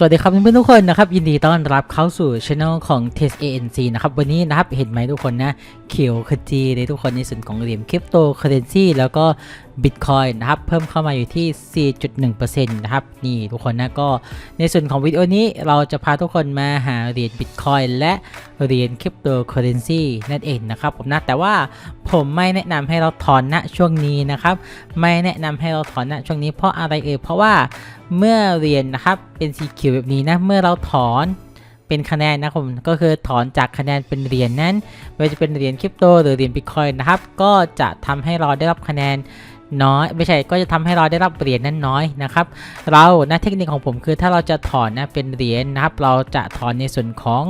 สวัสดีครับเพื่อนๆทุกคนนะครับยินดีต้อนรับเข้าสู่ช anel ของ Test ANC นะครับวันนี้นะครับเห็นไหมทุกคนนะเขียวขจีเลยทุกคนในส่วนของเหรียญคริปโตเคอเรนซีแล้วก็ Bitcoin นะครับเพิ่มเข้ามาอยู่ที่ 4.1%นะครับนี่ทุกคนนะก็ในส่วนของวิดีโอนี้เราจะพาทุกคนมาหาเหรียญ Bitcoin และเหรียญคริปโตเคอเรนซีนั่นเองนะครับผมนะแต่ว่าผมไม่แนะนำให้เราถอนณช่วงนี้นะครับไม่แนะนำให้เราถอนณช่วงนี้เพราะอะไรเอ่ยเพราะว่าเมื่อเรียนนะครับเป็นสีเขียวแบบนี้นะเมื่อเราถอนเป็นคะแนนนะครับก็คือถอนจากคะแนนเป็นเหรียญนั้นไม่ว่าจะเป็นเหรียญคริปโตหรือเหรียญบิตคอยนะครับ ก็จะทำให้เราได้รับคะแนน น้อยไม่ใช่ก็จะทำให้เราได้รับเหรียญนั้นน้อยนะครับ เรานะเทคนิคของผมคือถ้าเราจะถอนนะเป็นเหรียญนะครับ เราจะถอนในส่วนของ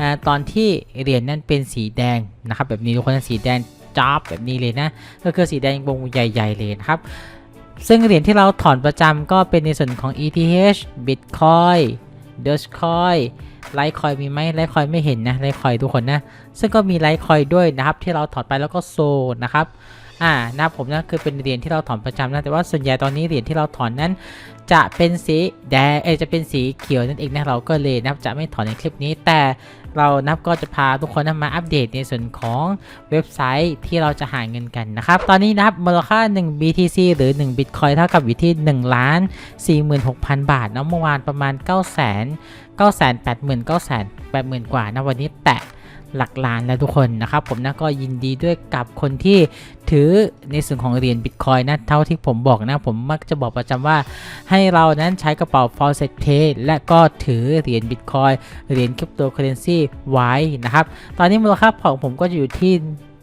อตอนที่เหรียญนั้นเป็นสีแดงนะครับแบบนี้ทุกคนสีแดงจ้าบแบบนี้เลยนะ ก็คือสีแดงวงใหญ่ ๆ เลยนะครับ ซึ่งเหรียญที่เราถอนประจำก็เป็นในส่วนของ ETH Bitcoin Dogecoin Litecoin มีไหม Litecoin ไม่เห็นนะ Litecoin ทุกคนนะ ซึ่งก็มี Litecoin ด้วยนะครับที่เราถอนไปแล้วก็โซนะครับ อ่านับผมนะคือเป็นเหรียญที่เราถอนประจำนะแต่ว่าส่วนใหญ่ตอนนี้เหรียญที่เราถอนนั้น จะเป็นสีแดงเอจะเป็นสีเขียวนั่นเองนะเราก็เลยนับจะไม่ถอนในคลิปนี้ แต่เรานับก็จะพาทุกคนนะมาอัปเดตในส่วนของเว็บไซต์ที่เราจะหาเงินกันนะครับ ตอนนี้นะครับมูลค่า 1 BTC หรือ 1 Bitcoin เท่ากับอยู่ที่1ล้าน46,000 บาทนะเมื่อวานประมาณ9 9 8 9 8 9 8 0กว่านะวันนี้แตะ หลักล้านแล้วทุกคนนะครับผมนะก็ยินดีด้วยกับคนที่ถือในส่วนของเหรียญ Bitcoin นะเท่าที่ผมบอกนะ ผมมักจะบอกประจำว่า ให้เรานั้นใช้กระเป๋า f a w c e t Pay และก็ถือเหรียญ Bitcoin เหรียญคริปโตเคอเรนซีไว้นะครับ ตอนนี้มูลค่าของผมก็อยู่ที่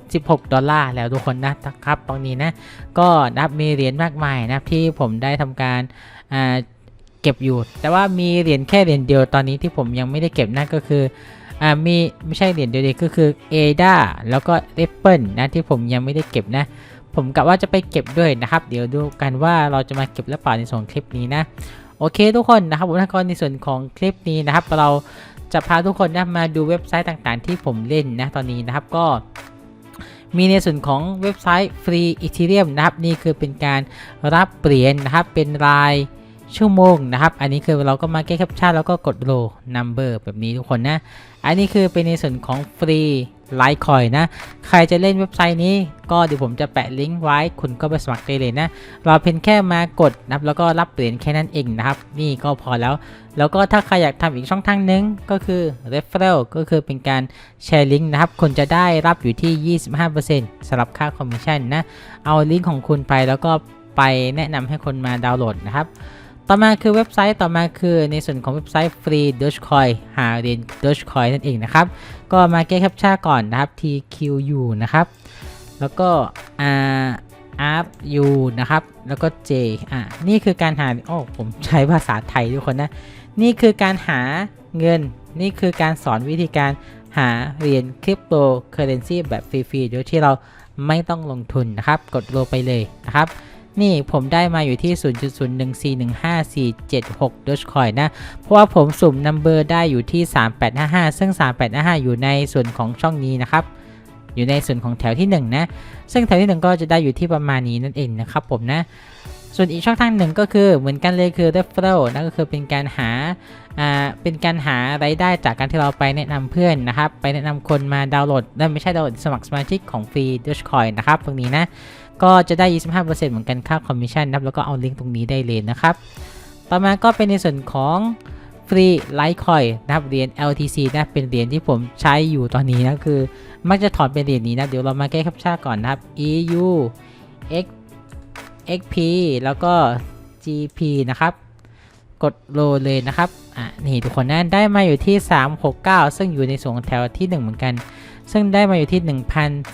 16 ดอลลาร์แล้วทุกคนนะครับตรงนี้นะ ก็นับมีเหรียญมากมายนะที่ผมได้ทำการเก็บอยู่ แต่ว่ามีเหรียญแค่เหรียญเดียวตอนนี้ที่ผมยังไม่ได้เก็บนั่นก็คือ อ่ามีไม่ใช่เหรียญเดียวเดียวก็คือ ADA แล้วก็ Apple นะที่ผมยังไม่ได้เก็บนะ ผมกะว่าจะไปเก็บด้วยนะครับ เดี๋ยวดูกันว่าเราจะมาเก็บหรือเปล่าในส่วนคลิปนี้นะ โอเคทุกคนนะครับผมก็ในส่วนของคลิปนี้นะครับ เราจะพาทุกคนนะมาดูเว็บไซต์ต่างๆ ที่ผมเล่นนะตอนนี้นะครับก็มีในส่วนของเว็บไซต์ฟรีอีเทเรียมนะครับ นี่คือเป็นการรับเหรียญนะครับเป็นราย ชั่วโมงนะครับ อันนี้คือเราก็มาแก้แคปชั่นแล้วก็กดโลนัมเบอร์แบบนี้ทุกคนนะ อันนี้คือเป็นในส่วนของฟรีไลท์คอยนะ ใครจะเล่นเว็บไซต์นี้ก็เดี๋ยวผมจะแปะลิงก์ไว้ คุณก็ไปสมัครได้เลยนะ เราเพียงแค่มากดนะครับแล้วก็รับเหรียญแค่นั้นเองนะครับ นี่ก็พอแล้ว แล้วก็ถ้าใครอยากทำอีกช่องทางหนึงก็คือ referral ก็คือเป็นการแชร์ลิงก์นะครับ คุณจะได้รับอยู่ที่ 25%สำหรับค่าคอมมิชชั่นนะ เอาลิงก์ของคุณไปแล้วก็ไปแนะนำให้คนมาดาวน์โหลดนะครับ ต่อมาคือเว็บไซต์ต่อมาคือในส่วนของเว็บไซต์ฟรี Dogecoin หาเหรียญ Dogecoin นั่นเองนะครับ ก็มาแก้แคปชั่นก่อนนะครับ TQU นะครับ แล้วก็ R R U นะครับ แล้วก็ J อะนี่คือการหาโอ้ผมใช้ภาษาไทยทุกคนนะ นี่คือการหาเงิน นี่คือการสอนวิธีการหาเหรียญคริปโตเคอเรนซีแบบฟรีๆโดยที่เราไม่ต้องลงทุนนะครับ กดโลไปเลยนะครับ นี่ผมได้มาอยู่ที่ 0.01141546 Dogecoin นะ เพราะว่าผมสุ่มนัมเบอร์ได้อยู่ที่ 3855 ซึ่ง 3855 อยู่ในส่วนของช่องนี้นะครับอยู่ในส่วนของแถวที่ 1 นะ ซึ่งแถวที่ 1 ก็จะได้อยู่ที่ประมาณนี้นั่นเองนะครับผมนะ ส่วนอีกช่องทางหนึ่งก็คือเหมือนกันเลยคือ referral นั่นก็คือเป็นการหาอ่าเป็นการหารายได้จากการที่เราไปแนะนำเพื่อนนะครับ ไปแนะนำคนมาดาวน์โหลดและไม่ใช่ดาวน์โหลดสมัครสมาชิกของฟรี Dogecoin นะครับตรงนี้นะก็จะได้ 25%เหมือนกันค่าคอมมิชชั่นนะครับแล้วก็เอาลิงก์ตรงนี้ได้เลยนะครับ ต่อมาก็เป็นในส่วนของฟรีไลท์คอยนะครับเหรียญ LTC นะเป็นเหรียญที่ผมใช้อยู่ตอนนี้นะคือ มักจะถอนเป็นเหรียญนี้นะเดี๋ยวเรามาแก้แคปชั่นก่อนนะครับ EU X XP แล้วก็ GP นะครับ กดโลเลยนะครับ อะ นี่ทุกคนนะได้มาอยู่ที่ 369 ซึ่งอยู่ในส่วนของแถวที่ 1 เหมือนกัน ซึ่งได้มาอยู่ที่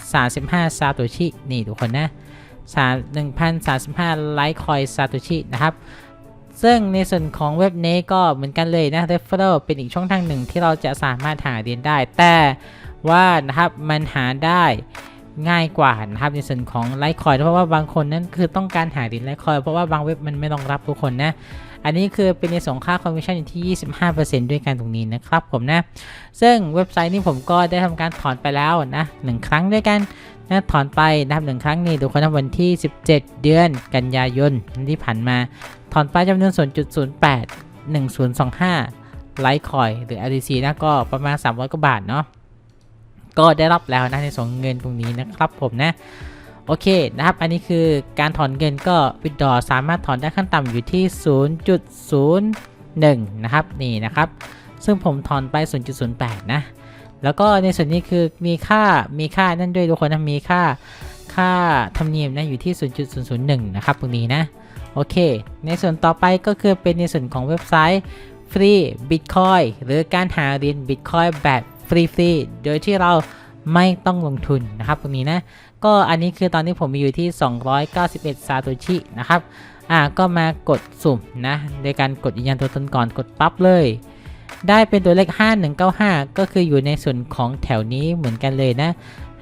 1,035 ซาโตชิ นี่ทุกคนนะ1,035 ไลท์คอยซาโตชินะครับซึ่งในส่วนของเว็บนี้ก็เหมือนกันเลยนะ referral เป็นอีกช่องทางหนึ่งที่เราจะสามารถหาเรียญได้ แต่ว่านะครับมันหาได้ ง่ายกว่านะครับในส่วนของไลท์คอยเพราะว่าบางคนนั้นคือต้องการหาเหรียญไลท์คอยเพราะว่าบางเว็บมันไม่รองรับทุกคนนะ อันนี้คือเป็นในส่วนของค่าคอมมิชชั่นอยู่ที่ 25%ด้วยกันตรงนี้นะครับผมนะ ซึ่งเว็บไซต์นี้ผมก็ได้ทำการถอนไปแล้วนะหนึ่งครั้งด้วยกันนะถอนไปนะครับหนึ่งครั้งนี้ดูคนนวันที่ 17 เดือนกันยายนที่ผ่านมา ถอนไปจำนวน 0.08 1025ไลท์คอยหรือ LTC นะก็ประมาณ 300กว่าบาทเนาะ ก็ได้รับแล้วนะในส่วนเงินตรงนี้นะครับผมนะโอเคนะครับ อันนี้คือการถอนเงินก็วิดดอสามารถถอนได้ขั้นต่ำอยู่ที่ 0.01 นะครับนี่นะครับ ซึ่งผมถอนไป 0.08 นะ แล้วก็ในส่วนนี้คือมีค่ามีค่านั่นด้วยทุกคนนะมีค่าค่าธรรมเนียมนะอยู่ที่ 0.001 นะครับตรงนี้นะโอเค ในส่วนต่อไปก็คือเป็นในส่วนของเว็บไซต์ฟรี Bitcoin หรือการหาเหรียญ Bitcoin แบบ ฟรีๆ โดยที่เราไม่ต้องลงทุนนะครับตรงนี้นะ ก็อันนี้คือตอนนี้ผมมีอยู่ที่ 291 ซาโตชินะครับ อ่าก็มากดสุ่มนะในการกดยืนยันตัวตนก่อนกดปั๊บเลย ได้เป็นตัวเลข 5195 ก็คืออยู่ในส่วนของแถวนี้เหมือนกันเลยนะ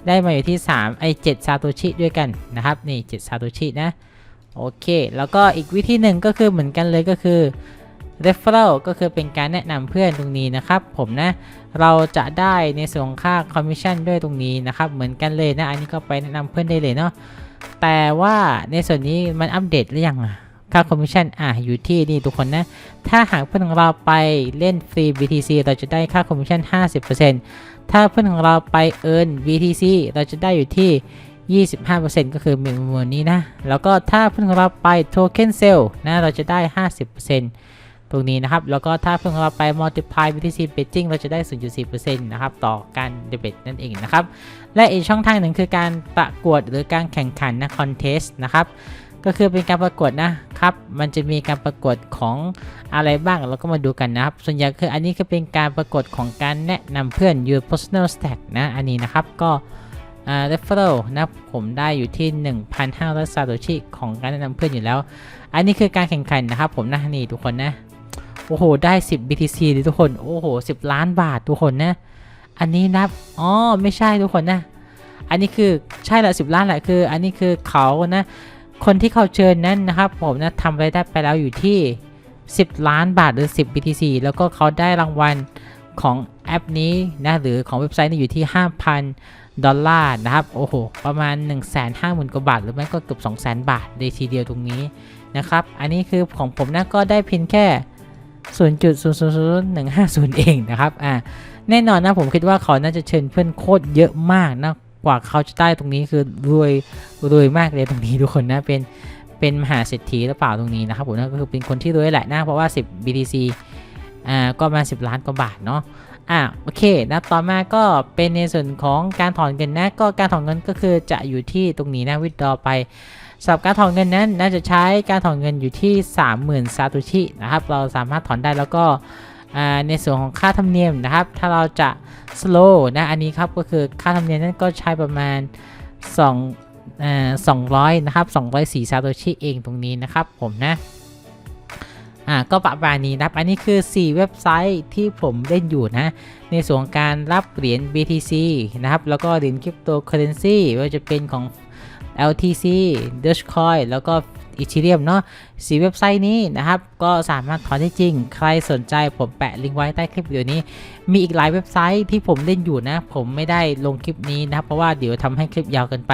ได้มาอยู่ที่3ไอ7ซาโตชิด้วยกันนะครับ นี่7ซาโตชินะ โอเค แล้วก็อีกวิธีหนึ่งก็คือเหมือนกันเลยก็คือ referral ก็คือเป็นการแนะนำเพื่อนตรงนี้นะครับ ผมนะเราจะได้ในส่วนค่า commission ด้วยตรงนี้นะครับเหมือนกันเลยนะอันนี้ก็ไปแนะนำเพื่อนได้เลยเนาะแต่ว่าในส่วนนี้มันอัปเดตหรือยังค่า commission อะอยู่ที่นี่ทุกคนนะ ถ้าหากเพื่อนของเราไปเล่นฟรี BTC เราจะได้ค่า commission 50%ถ้าเพื่อนของเราไป earn BTC เราจะได้อยู่ที่ 25%ก็คือมีมูลนี้นะ แล้วก็ถ้าเพื่อนของเราไป token sale นะเราจะได้ 50% ตรงนี้นะครับ แล้วก็ถ้าเพื่อนของเราไป multiply BTC betting เราจะได้ 0.4%นะครับ ต่อการเดบิตนั่นเองนะครับ และอีกช่องทางหนึ่งคือการประกวดหรือการแข่งขันนะ contest นะครับ ก็คือเป็นการประกวดนะครับ มันจะมีการประกวดของอะไรบ้างเราก็มาดูกันนะครับ ส่วนใหญ่คืออันนี้ก็เป็นการประกวดของการแนะนำเพื่อน your personal stack นะ อันนี้นะครับ ก็อ่า referral นะผมได้อยู่ที่ 1,500ซาโตชิของการแนะนำเพื่อนอยู่แล้ว อันนี้คือการแข่งขันนะครับ ผมนะนี่ทุกคนนะ โอ้โห ได้ 10 BTC เลยทุกคน โอ้โห 10 ล้านบาททุกคนนะ อันนี้นับ อ๋อ ไม่ใช่ทุกคนนะ อันนี้คือใช่ละ10 ล้านแหละคือ อันนี้คือเขานะ คนที่เขาเชิญนั้นนะครับ ผมนะทำรายได้ไปแล้วอยู่ที่ 10 ล้านบาทหรือ 10 BTC แล้วก็เขาได้รางวัลของแอปนี้นะ หรือของเว็บไซต์นี้อยู่ที่ 5,000 ดอลลาร์นะครับ โอ้โห ประมาณ 150,000กว่าบาท หรือไม่ก็เกือบ200,000 บาทเลยทีเดียวตรงนี้นะครับ อันนี้คือของผมนะก็ได้เพียงแค่ 0.000150 เองนะครับอ่าแน่นอนนะผมคิดว่าเขาน่าจะเชิญเพื่อนโคตรเยอะมากนะกว่าเขาจะได้ตรงนี้คือรวยรวยมากเลยตรงนี้ทุกคนนะเป็นเป็นมหาเศรษฐีหรือเปล่าตรงนี้นะครับผมนะก็คือเป็นคนที่รวยแหละนะเพราะว่า 10 BTC อ่าก็มา 10 ล้านกว่าบาทเนาะอะโอเคนะต่อมาก็เป็นในส่วนของการถอนเงินนะก็การถอนเงินก็คือจะอยู่ที่ตรงนี้นะวิดดอไป สำหรับการถอนเงินนั้นน่าจะใช้การถอนเงินอยู่ที่ 30,000ซาโตชินะครับ เราสามารถถอนได้แล้วก็ในส่วนของค่าธรรมเนียมนะครับ ถ้าเราจะ slow นะ อันนี้ครับก็คือค่าธรรมเนียมนั้นก็ใช้ประมาณ2อ่า200 นะครับ 204ซาโตชิเองตรงนี้นะครับผมนะ อ่า ก็ประมาณนี้นะครับ อันนี้คือ 4 เว็บไซต์ที่ผมเล่นอยู่นะ ในส่วนของการรับเหรียญ BTC นะครับ แล้วก็เหรียญคริปโตเคอเรนซี่ว่าจะเป็นของ LTC Dogecoin แล้วก็ Ethereum เนาะสีเว็บไซต์นี้นะครับ ก็สามารถถอนได้จริง ใครสนใจผมแปะลิงก์ไว้ใต้คลิปวิดีโอนี้ มีอีกหลายเว็บไซต์ที่ผมเล่นอยู่นะ ผมไม่ได้ลงคลิปนี้นะครับ เพราะว่าเดี๋ยวทำให้คลิปยาวเกินไป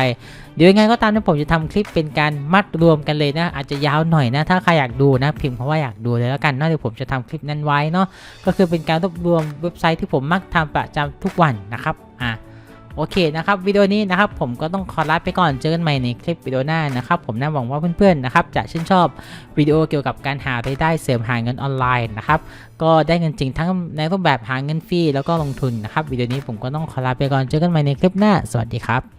เดี๋ยวยังไงก็ตามนะผมจะทำคลิปเป็นการมัดรวมกันเลยนะ อาจจะยาวหน่อยนะ ถ้าใครอยากดูนะ พิมพ์คำว่าอยากดูเลยแล้วกันนาะเดี๋ยวผมจะทำคลิปนั้นไว้เนาะ ก็คือเป็นการรวบรวมเว็บไซต์ที่ผมมักทำประจำทุกวันนะครับ โอเคนะครับวิดีโอนี้นะครับผมก็ต้องขอลาไปก่อนเจอกันใหม่ในคลิปวิดีโอหน้านะครับผมน่าหวังว่าเพื่อนๆนะครับจะชื่นชอบวิดีโอเกี่ยวกับการหารายได้เสริมหาเงินออนไลน์นะครับก็ได้เงินจริงทั้งในรูปแบบหาเงินฟรีแล้วก็ลงทุนนะครับวิดีโอนี้ผมก็ต้องขอลาไปก่อนเจอกันใหม่ในคลิปหน้า สวัสดีครับ